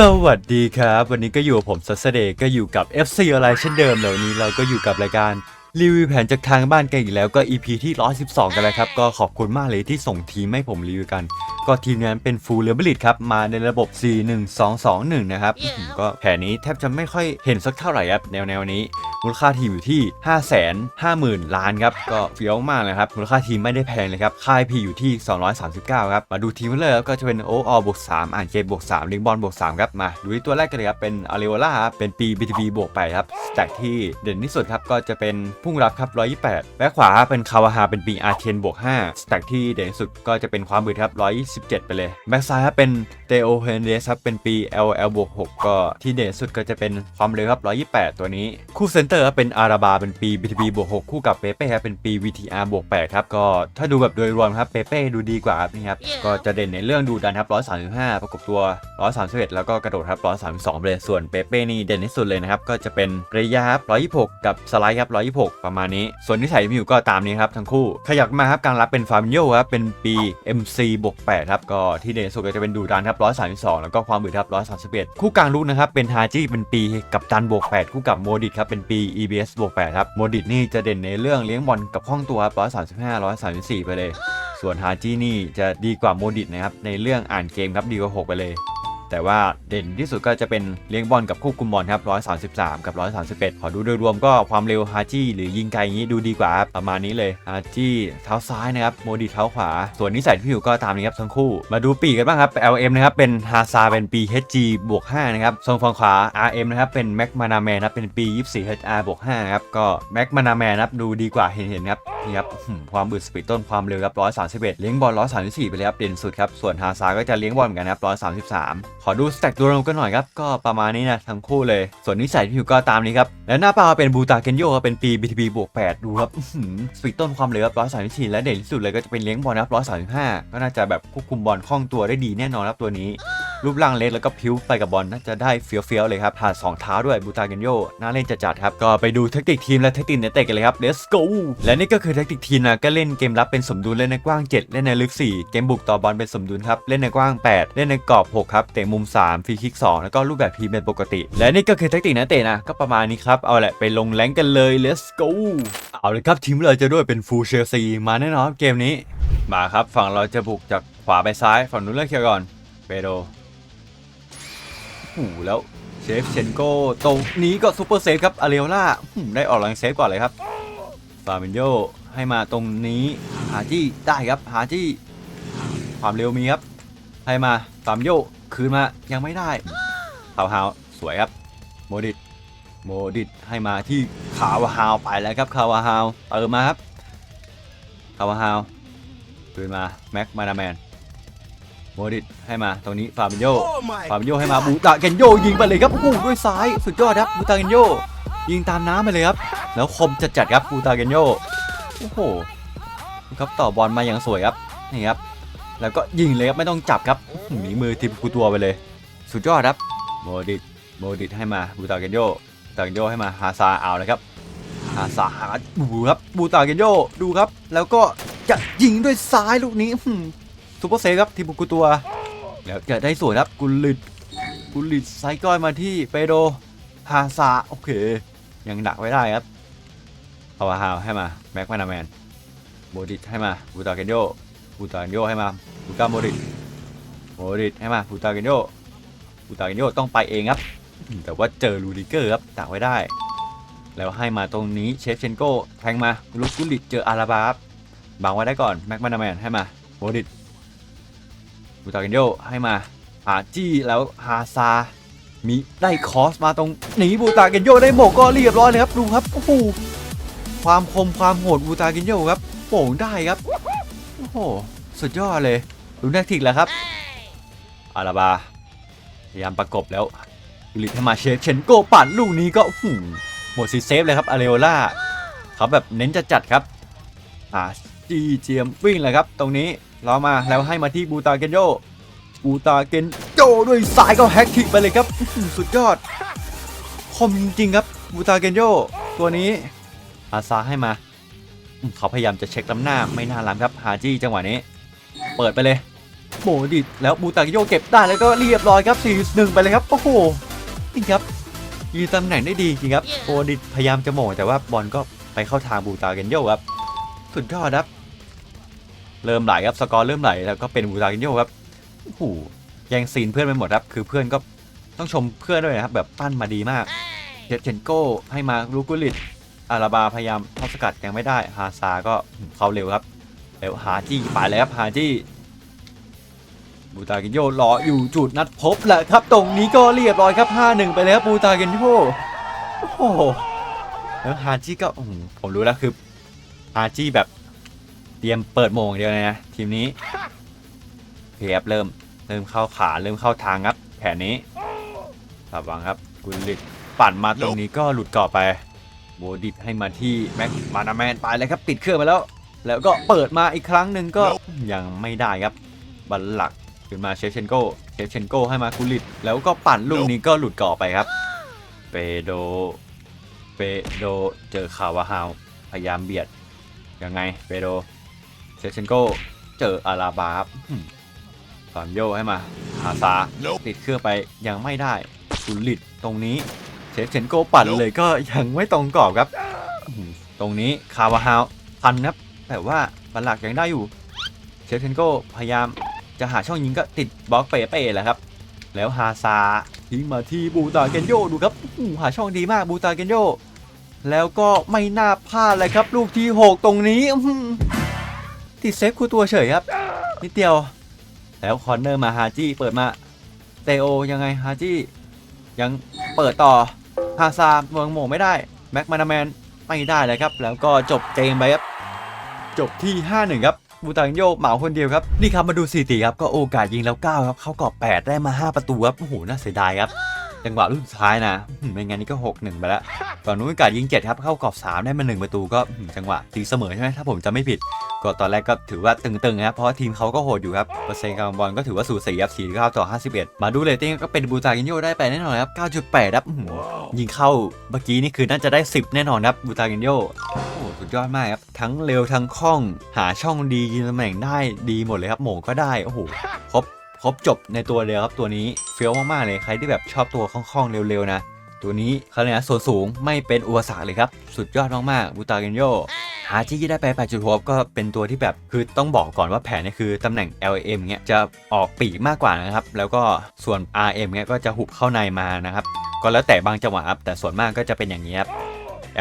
สวัสดีครับ วันนี้ก็อยู่กับผมซัสเดย์ก็อยู่กับ FC อะไรเช่นเดิมเลยวันนี้เราก็อยู่กับรายการรีวิวแผนจากทางบ้านกันอีกแล้วก็ EP ที่ 112 กันแล้วครับ ก็ขอบคุณมากเลยที่ส่งทีมให้ผมรีวิวกัน ก็ทีมนั้นเป็นฟูลเลเบลิตครับมาในระบบ 41221 นะครับอื้อหือก็แผนนี้แทบจะไม่ค่อยเห็นสักเท่าไหร่ครับแนวแนวๆนี้ มูลค่าทีมอยู่ที่ 5 5 0 0 0 0 ล้านครับ ก็เฟี้ยวมากเลยครับ มูลค่าทีมไม่ได้แพงเลยครับ ค่ายพีอยู่ที่ 239 ครับ มาดูทีมกันเลยครับก็จะเป็นโอออบวก3อ่านเกมบวก3ลิงบอลบวก3ครับ มาดูที่ตัวแรกกันเลยครับ เป็นอาริโอล่าครับเป็นปี BTB บวกไปครับสแต็กที่เด่นที่สุดครับก็จะเป็นพุ่งรับครับ 128 แบ็คขวาเป็นคาวาฮาเป็นปีอาร์เทนบวก5สแต็กที่เด่นที่สุดก็จะเป็นความบืดครับ127ไปเลย แบ็คซ้ายครับเป็นเตโอเฮนเดสครับ เป็นปี LL บวก6ก็ที่เด่นที่สุดก็จะเป็นความเร็วครับ 128 ตัวนี้ คู่เซนเตอร์ครับเป็นอาราบาเป็นปี BTB บวก6คู่กับเปเป้ครับเป็นปี VTR บวก8ครับ ก็ถ้าดูแบบโดยรวมครับเปเป้ดูดีกว่าครับนี่ครับ ก็จะเด่นในเรื่องดูดันครับ 135 ประกบตัว 131 แล้วก็กระโดดครับ 132ไปเลย ส่วนเปเป้นี่เด่นที่สุดเลยนะครับ ก็จะเป็นระยะครับ126 กับสไลด์ครับ 126 ประมาณนี้ ส่วนนิสัยมิวก็ตามนี้ครับทั้งคู่ ขยับมาครับการรับเป็นฟาร์มิโยครับ เป็นปี MC บวก8ครับก็ที่เด่นสุดก็จะเป็นดูดันครับ132แล้วก็ความบืดครับ131คู่กลางลูกนะครับเป็นฮาจิเป็นปีกับตันบวกแปดคู่กับโมดิตครับเป็นปี EBS บวกแปดครับโมดิตนี่จะเด่นในเรื่องเลี้ยงบอลกับข้องตัวครับ135 134ไปเลย ส่วนฮาจินี่จะดีกว่าโมดิตนะครับในเรื่องอ่านเกมครับดีกว่าหกไปเลย แต่ว่าเด่นที่สุดก็จะเป็นเลี้ยงบอลกับควบคุมบอลครับ 133 กับ 131 ขอดูโดยรวมก็ความเร็วฮาจิหรือยิงไกลอย่างนี้ดูดีกว่าประมาณนี้เลยฮาจิเท้าซ้ายนะครับโมดิเท้าขวา ส่วนนิสัยที่อยู่ก็ตามนี้ครับทั้งคู่ มาดูปีกกันบ้างครับ LM นะครับเป็นฮาซาเป็นปี HG บวก5นะครับส่วนฝั่งขวา RM นะครับเป็นแม็กมานาแมนนะครับเป็นปี 24 HR บวก5นะครับก็แม็กมานาแมนนะครับดูดีกว่าเห็นเห็นๆครับนี่ครับความบืดสปีดต้นความเร็วครับ131 เลี้ยงบอล134 ไปเลยครับเด่นสุดครับส่วนฮาซาก็จะเลี้ยงบอลเหมือนกันครับ133ขอดูสแต็กตัวรวมกันหน่อยครับ ก็ประมาณนี้นะทั้งคู่เลย ส่วนนิสัยพี่อยู่ก็ตามนี้ครับ และหน้าเปล่าเป็นบูตาเกนโยครับเป็นปี BTB บวก8ดูครับสปีดต้นความเร็วครับ134และเด่นที่สุดเลยก็จะเป็นเลี้ยงบอลนะครับ135ก็น่าจะแบบควบคุมบอลคล่องตัวได้ดีแน่นอนครับตัวนี้ รูปร่างเล็กแล้วก็พิ้วไปกับบอลน่าจะได้เฟี้ยวๆเลยครับผ่านสองเท้าด้วยบูตาเกนโยน่าเล่นจัดๆครับก็ไปดูแทคติกทีมและแทคติกเนเตะกันเลยครับ let's go และนี่ก็คือแทคติกทีมนะก็เล่นเกมรับเป็นสมดุลเล่นในกว้าง 7 เล่นในลึก 4 เกมบุกต่อบอลเป็นสมดุลครับเล่นในกว้าง 8 เล่นในกรอบ 6 ครับเตะมุม 3 ฟรีคิก 2 แล้วก็รูปแบบทีเป็นปกติ และนี่ก็คือแทคติกนักเตะนะ ก็ประมาณนี้ครับ เอาแหละไปลงแรงกันเลย let's go เอาเลยครับทีมเราจะด้วยเป็นฟูลเชลซีมาแน่นอนครับเกมนี้ มาครับฝั่งเราจะบุกจากขวาไปซ้ายฝั่งนู้นเลือกเคลียร์ก่อนเปโดโอ้แล้วเชฟเชนโกตรงนี้ก็ซูเปอร์เซฟครับอาเรโอล่าได้ออกแรงเซฟก่อนเลยครับฟาเมนโยให้มาตรงนี้หาจี้ได้ครับหาจี้ความเร็วมีครับ ให้มาฟาเมนโยคืนมายังไม่ได้คาวฮาวสวยครับโมดิตโมดิตให้มาที่คาวฮาวไปแล้วครับคาวฮาวเติมมาครับคาวฮาวคืนมาแม็กมานาแมนโมดิตให้มาตรงนี้ฟาเมนโยฟาบิโยให้มาบูตาเกนโยยิงไปเลยครับโอ้โหด้วยซ้ายสุดยอดครับบูตาเกนโยยิงตามน้ำไปเลยครับ แล้วคมจัดจัดๆครับบูตาเกนโยโอ้โหดูครับต่อบอลมาอย่างสวยครับนี่ครับ แล้วก็ยิงเลยครับไม่ต้องจับครับหนีมือทีมกูตัวไปเลย สุดยอดครับโมดิตโมดิตให้มาบูตาเกนโยบูตาเกนโยให้มาฮาซาเอาเลยครับฮาซาดูครับบูตาเกนโยดูครับ แล้วก็จะยิงด้วยซ้ายลูกนี้ซุปเปอร์เซฟครับทีมกูตัวแล้วจะได้สวยครับกุลิตกุลิตไซก้อยมาที่เปโดฮาซาโอเค ยังดักไว้ได้ครับเอาวาฮาวให้มาแม็กมานาแมนโมดิตให้มาบูตาเกนโย บูตาเกนโยให้มาบูตาโมดิตโมดิตให้มาบูตาเกนโยบูตาเกนโยต้องไปเองครับ แต่ว่าเจอลูดิเกอร์ครับดักไว้ได้ แล้วให้มาตรงนี้เชฟเชนโก้แทงมาลูกุลิตเจออาราบาครับบังไว้ได้ก่อนแม็กมานาแมนให้มาโมดิตบูตาเกนโยให้มาหาจี้แล้วฮาซามีได้คอสมาตรงนี้บูตาเกนโยได้โบกก็เรียบร้อยเลยครับดูครับโอ้โหความคมความโหดบูตาเกนโยครับโป่งได้ครับ โอ้โห สุดยอดเลยดูแนคติกแล้วครับ อาราบา พยายามประกบแล้วยูริให้มาเชฟเชนโกปั่นลูกนี้ก็อื้อหือหมดซีเซฟเลยครับอาเรโอล่าเขาแบบเน้นจะจัดครับ อ่าจีเจียมวิ่งเลยครับ ตรงนี้เรามาแล้วให้มาที่บูตาเกนโยบูตาเกนโยด้วยสายก็แฮกทิกไปเลยครับสุดยอด คมจริงครับบูตาเกนโยตัวนี้อาซาให้มา เขาพยายามจะเช็คลำหน้าไม่น่าล้ำครับฮาจี้จังหวะนี้ เปิดไปเลยโมดิตแล้วบูตากิโยเก็บได้แล้วก็เรียบร้อยครับ4 1ไปเลยครับโอ้โหนี่ครับยืนตำแหน่งได้ดีจริงครับโมดิตพยายามจะโหม่งแต่ว่าบอลก็ไปเข้าทางบูตาเกนโยครับสุดยอดครับเริ่มไหลครับสกอร์เริ่มไหลแล้วก็เป็นบูตาเกนโยครับโอ้โหแย่งซีนเพื่อนไปหมดครับ คือเพื่อนก็ต้องชมเพื่อนด้วยนะครับแบบปั้นมาดีมากเจเจนโก้ให้มาลูกุลิต อาราบาพยายามเข้าสกัดยังไม่ได้ฮาซาก็เข้าเร็วครับเร็วฮาจี้ไปเลยครับฮาจี้บูตาเกนโยรออยู่จุดนัดพบแหละครับตรงนี้ก็เรียบร้อยครับ 5-1 ไปแล้วบูตาเกนโยโอ้โหแล้วฮาจิก็ผมรู้แล้วคือฮาจิแบบเตรียมเปิดโมงอย่างเดียวเลยนะทีมนี้เคครับเริ่มเริ่มเข้าขาเริ่มเข้าทางครับ แผนนี้ระวังครับกุลิตปั่นมาตรงนี้ก็หลุดเกาะไป โบดิตให้มาที่แม็กมานาแมนไปเลยครับปิดเครื่องไปแล้ว แล้วก็เปิดมาอีกครั้งหนึ่งก็ยังไม่ได้ครับบัลลักขึ้นมาเชฟเชนโก้เชฟเชนโก้ให้มากุลิต แล้วก็ปั่นลูกนี้ก็หลุดเกาะไปครับเปโดเปโดเจอคาวาฮาวพยายามเบียดยังไงเปโดเชฟเชนโก้เจออาราบาครับอืมฟามโยให้มาอาซาติดเครื่องไปยังไม่ได้กุลิตตรงนี้ เชฟเชนโกปั่นเลยก็ยังไม่ตรงกรอบครับ ตรงนี้คาวาฮาวพันครับแต่ว่าบัลลักยังได้อยู่เชฟเชนโกพยายามจะหาช่องยิงก็ติดบล็อกเป๊ะๆแหละครับ แล้วฮาซาทิ้งมาที่บูตาเกนโยดูครับหาช่องดีมากบูตาเกนโยแล้วก็ไม่น่าพลาดเลยครับ ลูกที่ 6 ตรงนี้ติดเซฟคู่ตัวเฉยครับนิดเดียว แล้วคอนเนอร์มาฮาจี้เปิดมาเตโอยังไงฮาจี้ยังเปิดต่อ ฮาซาเมืองโมงไม่ได้ แม็กมานาแมนไม่ได้เลยครับ แล้วก็จบเกมไปครับ จบที่ 5-1 ครับบูตังโยเหมาคนเดียวครับ นี่ครับมาดูสถิติครับ ก็โอกาสยิงแล้ว 9 ครับ เข้ากรอบ 8 ได้มา 5 ประตูครับ โอ้โห น่าเสียดายครับ จังหวะลูกสุดท้ายนะไม่งั้นนี่ก็ 6-1 ไปแล้วก่อนนู้นโอกาสยิง 7 ครับ เข้ากรอบ 3 ได้มา 1 ประตูก็จังหวะตีเสมอใช่ไหมถ้าผมจะไม่ผิด ก็ตอนแรกก็ถือว่าตึงๆนะครับเพราะว่าทีมเขาก็โหดอยู่ครับเปอร์เซ็นต์การบอลก็ถือว่าสูสีครับ49ต่อ 51 มาดูเรตติ้งก็เป็นบูตากินโยได้ไปแน่นอนครับ9.8ครับยิงเข้าเมื่อกี้นี่คือน่าจะได้ 10 แน่นอนครับบูตากินโยโอ้โหสุดยอดมากครับทั้งเร็วทั้งคล่องหาช่องดียิงตำแหน่งได้ดีหมดเลยครับโหม่งก็ได้โอ้โหครบครบจบในตัวเดียวครับตัวนี้เฟี้ยวมากๆเลยใครที่แบบชอบตัวคล่องๆเร็วๆนะตัวนี้เขาเลยกนส่วนสูงไม่เป็นอุปสรรคเลยครับ สุดยอดมากๆบูตาเกนโย หาที่ได้ไป8.6ก็เป็นตัวที่แบบคือต้องบอกก่อนว่าแผนเนี่ยคือตำแหน่ง LM เงี้ยจะออกปีกมากกว่านะครับ แล้วก็ส่วน RM เงี้ยก็จะหุบเข้าในมานะครับ ก็แล้วแต่บางจังหวะครับแต่ส่วนมากก็จะเป็นอย่างนี้ครับ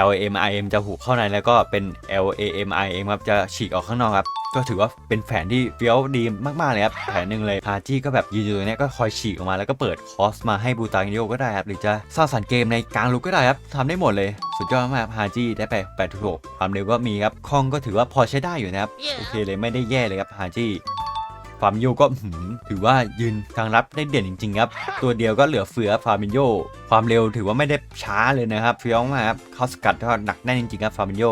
LAM IM จะหุบเข้าในแล้วก็เป็น LAM IM ครับจะฉีกออกข้างนอกครับก็ถือว่าเป็นแผนที่เฟี้ยวดีมากๆเลยครับแผนหนึ่งเลยฮาจี้ก็แบบยืนอยู่ตรงเนี้ยก็คอยฉีกออกมาแล้วก็เปิดคอสมาให้บูตากิโยก็ได้ครับหรือจะสร้างสรรค์เกมในกลางลุกก็ได้ครับทำได้หมดเลยสุดยอดมากฮาจี้ได้ไป8.6ความเร็วก็มีครับคล่องก็ถือว่าพอใช้ได้อยู่นะครับโอเคเลยไม่ได้แย่เลยครับฮาจี้ฟามิโยก็ถือว่ายืนทางรับได้เด่นจริงๆครับ ตัวเดียวก็เหลือเฟือฟามิโยความเร็วถือว่าไม่ได้ช้าเลยนะครับเฟี้ยวมากครับเขาสกัดทอดหนักแน่นจริงๆครับฟามิโย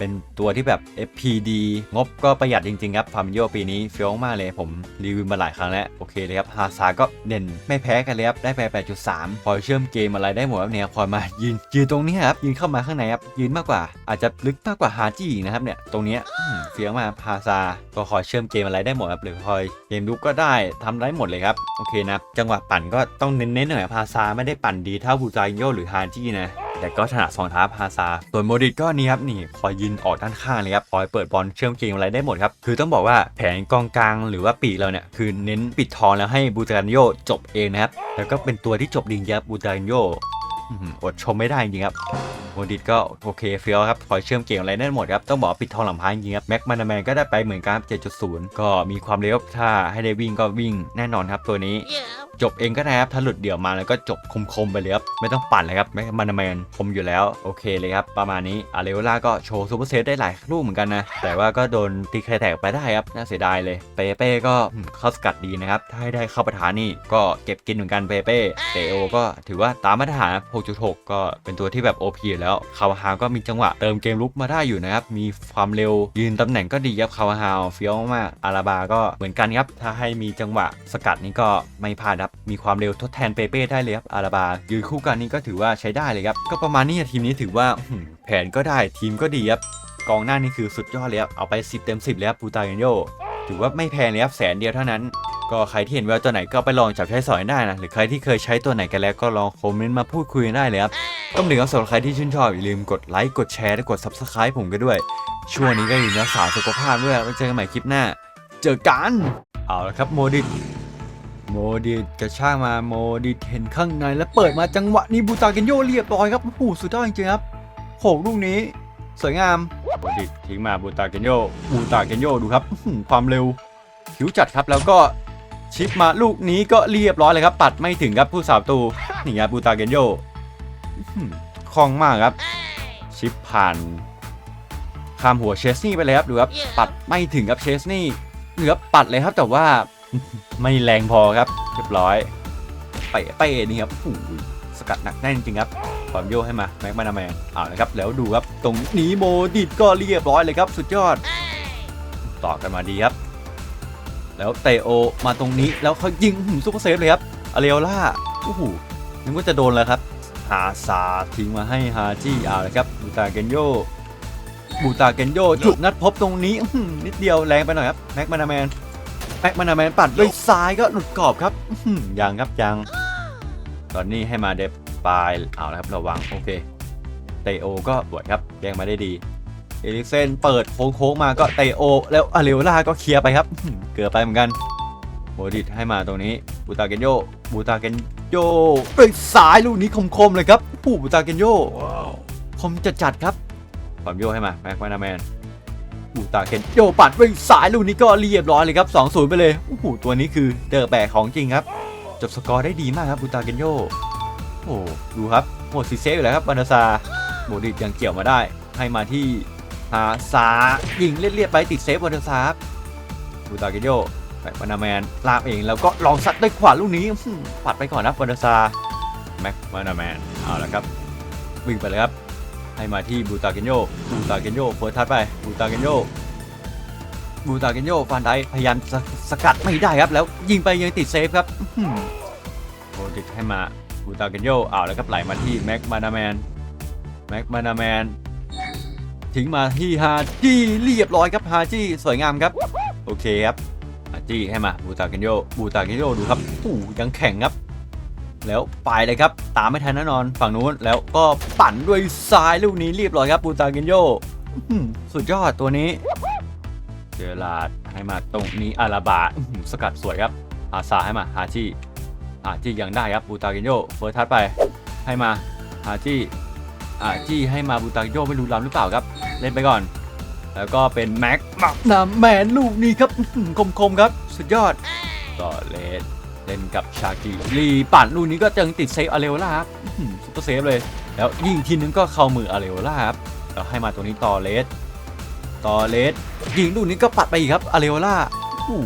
เป็นตัวที่แบบ FPD งบก็ประหยัดจริง ๆ ครับ ฟาร์มิโยปีนี้เฟี้ยวมากเลย ผมรีวิวมาหลายครั้งแล้ว โอเคเลยครับ ฮาซาก็เด่นไม่แพ้กันเลยครับ ได้ไป 8.3 คอยเชื่อมเกมอะไรได้หมดครับเนี่ย คอยมายืนยืนตรงนี้ครับ ยืนเข้ามาข้างในครับ ยืนมากกว่า อาจจะลึกมากกว่าฮาจีนะครับเนี่ย ตรงนี้เฟี้ยวมาฮาซาก็คอยเชื่อมเกมอะไรได้หมดครับ หรือคอยเกมลุกก็ได้ทำได้หมดเลยครับ โอเคนะ จังหวะปั่นก็ต้องเน้นๆหน่อยครับฮาซาไม่ได้ปั่นดีเท่าบูจายโยหรือฮาจีนะ แต่ก็ถนัดสองเท้าพาซา ส่วนโมดิตก็นี่ครับนี่คอยยืนออกด้านข้างเลยครับคอยเปิดบอลเชื่อมเกมอะไรได้หมดครับ คือต้องบอกว่าแผนกองกลางหรือว่าปีกเราเนี่ยคือเน้นปิดทองแล้วให้บูตานโยจบเองนะครับ แล้วก็เป็นตัวที่จบดีครับบูตานโย อดชมไม่ได้จริงครับโมดิตก็โอเคเฟี้ยวครับคอยเชื่อมเกมอะไรได้หมดครับ ต้องบอกปิดทองหลังพายจริงครับแม็กมานาแมนก็ได้ไปเหมือนกันครับ7.0 ก็มีความเร็วถ้าให้ได้วิ่งก็วิ่งแน่นอนครับตัวนี้ จบเองก็ได้ครับถ้าหลุดเดี่ยวมาแล้วก็จบคมๆไปเลยครับไม่ต้องปั่นเลยครับแม็กมานาแมนคมอยู่แล้วโอเคเลยครับประมาณนี้อาเรโอล่าก็โชว์ซูเปอร์เซฟได้หลายลูกเหมือนกันนะแต่ว่าก็โดนตีใครแตกไปได้ครับน่าเสียดายเลยเปเป้ก็เข้าสกัดดีนะครับถ้าให้ได้เข้าประธานนี่ก็เก็บกินเหมือนกันเปเป้เตโอก็ถือว่าตามมาตรฐาน6.6 ก็เป็นตัวที่แบบ OP อยู่แล้วคาวาฮาวก็มีจังหวะเติมเกมลุกมาได้อยู่นะครับ มีความเร็วยืนตำแหน่งก็ดีครับคาวาฮาวเฟี้ยวมากอาราบาก็เหมือนกันครับ ถ้าให้มีจังหวะสกัดนี่ก็ไม่พลาดครับ มีความเร็วทดแทนเปเป้ได้เลยครับอาราบายืนคู่กันนี่ก็ถือว่าใช้ได้เลยครับ ก็ประมาณนี้ทีมนี้ถือว่าแผนก็ได้ทีมก็ดีครับกองหน้านี่คือสุดยอดเลยครับเอาไป 10 เต็ม 10 เลยครับปูตาเกนโยถือว่าไม่แพงเลยครับแสนเดียวเท่านั้น ก็ใครที่เห็นแววตัวไหนก็ไปลองจับใช้สอยได้นะ หรือใครที่เคยใช้ตัวไหนกันแล้วก็ลองคอมเมนต์มาพูดคุยได้เลยครับก็เหลือสำหรับใครที่ชื่นชอบอย่าลืมกดไลค์กดแชร์และกด subscribe ผมกันด้วย ช่วงนี้ก็อยู่รักษาสุขภาพด้วยไว้วเจอกันใหม่คลิปหน้า เจอกันเอาละครับโมดิตโมดิตกระชากมาโมดิตเห็นข้างในแล้วเปิดมาจังหวะนี้บูตาเกนโยเรียบร้อยครับโอ้โหสุดยอดจริงๆครับโหลูกนี้ สวยงามโมดิตทิ้งมาบูตาเกนโยบูตาเกนโยดูครับความเร็วผิวจัดครับแล้วก็ ชิปมาลูกนี้ก็เรียบร้อยเลยครับ ปัดไม่ถึงครับผู้สาวตูนี่ครับบูตาเกนโยคล่องมากครับ ชิปผ่านข้ามหัวเชสนี่ไปเลยครับดูครับปัดไม่ถึงครับเชสนี่เหนือปัดเลยครับแต่ว่าไม่แรงพอครับ เรียบร้อย ไปไปนี่ครับโอ้สกัดหนักแน่นจริงครับความโยให้มาแม็กมานาแมนเอาละครับแล้วดูครับ ตรงนี้โมดิดก็เรียบร้อยเลยครับ สุดยอด ต่อกันมาดีครับ แล้วเตโอมาตรงนี้แล้วเขายิงอื้อหือซุปเปอร์เซฟเลยครับอาเรโอล่าโอ้โหนึกว่าจะโดนแล้วครับหาซาทิ้งมาให้ฮาจี้เอาละครับบูตาเกนโยบูตาเกนโยจุกนัดพบตรงนี้อื้อหือนิดเดียวแรงไปหน่อยครับแม็กมานาแมนแม็กมานาแมนปัดด้วยซ้ายก็หลุดกรอบครับอื้อหือยังครับยัง ตอนนี้ให้มาเดฟปลายเอาละครับระวังโอเคเตโอก็บวดครับแย่งมาได้ดี เอลิกเซนเปิดโค้งๆมาก็เตโอ แล้วอาเรโอลาก็เคลียร์ไปครับ เกือบไปเหมือนกันโมดิตให้มาตรงนี้บูตาเกนโยบูตาเกนโยด้วยซ้ายลูกนี้คมๆเลยครับผู้บูตาเกนโยคมจัดๆครับความโยให้มาแม็กมานาแมนบูตาเกนโยปัดด้วยซ้ายลูกนี้ก็เรียบร้อยเลยครับ2-0ไปเลยโอ้โหตัวนี้คือเดอร์แบกของจริงครับจบสกอร์ได้ดีมากครับบูตาเกนโยโอ้ดูครับหมดซีเซฟอยู่แล้วครับบานาซาโมดิตยังเกี่ยวมาได้ให้มาที่ ฮาซายิงเลียดๆไปติดเซฟบานาซาครับบูตาเกนโยแม็กบานาแมนลากเองแล้วก็ลองซัดด้วยขวาลูกนี้ปัดไปก่อนนะบานาซาแม็กบานาแมนเอาละครับวิ่งไปเลยครับให้มาที่บูตาเกนโยบูตาเกนโยเฟิร์สทัดไปบูตาเกนโยบูตาเกนโยฟันไดพยายามสสกัดไม่ได้ครับ แล้วยิงไปยังติดเซฟครับอื้อหือโปรดิกให้มาบูตาเกนโยเอาแล้วครับไหลมาที่แม็กมานาแมนแม็กมานาแมน ทิ้งมาที่ฮาจี้เรียบร้อยครับฮาจี้สวยงามครับ โอเคครับฮาจี้ให้มาบูตาเกนโยบูตาเกนโยดูครับอู้ยังแข็งครับ แล้วไปเลยครับ ตามไม่ทันแน่นอนฝั่งนู้นแล้วก็ปั่นด้วยซ้ายลูกนี้เรียบร้อยครับบูตาเกนโยสุดยอดตัวนี้เจอราดให้มาตรงนี้อาราบาสกัดสวยครับอาซาให้มาฮาจี้อาจี้ยังได้ครับบูตาเกนโยเฟิร์สทัดไปให้มาอาจี้ จี้ให้มาบูตาเกนโยไม่รู้ล้ำหรือเปล่าครับ เล่นไปก่อน แล้วก็เป็นแม็กมักนามแมนลูกนี้ครับอื้อหือคมๆครับ สุดยอดก็เลสเล่นกับชากิลีปั่นลูกนี้ก็จังติดเซฟอาเรโอล่าครับอื้อหือซุปเปอร์เซฟเลย แล้วยิงทีนึงก็เข้ามืออาเรโอล่าครับแล้วให้มาตรงนี้ต่อเลสต่อเลสยิงลูกนี้ก็ปัดไปอีกครับอาเรโอล่าอู้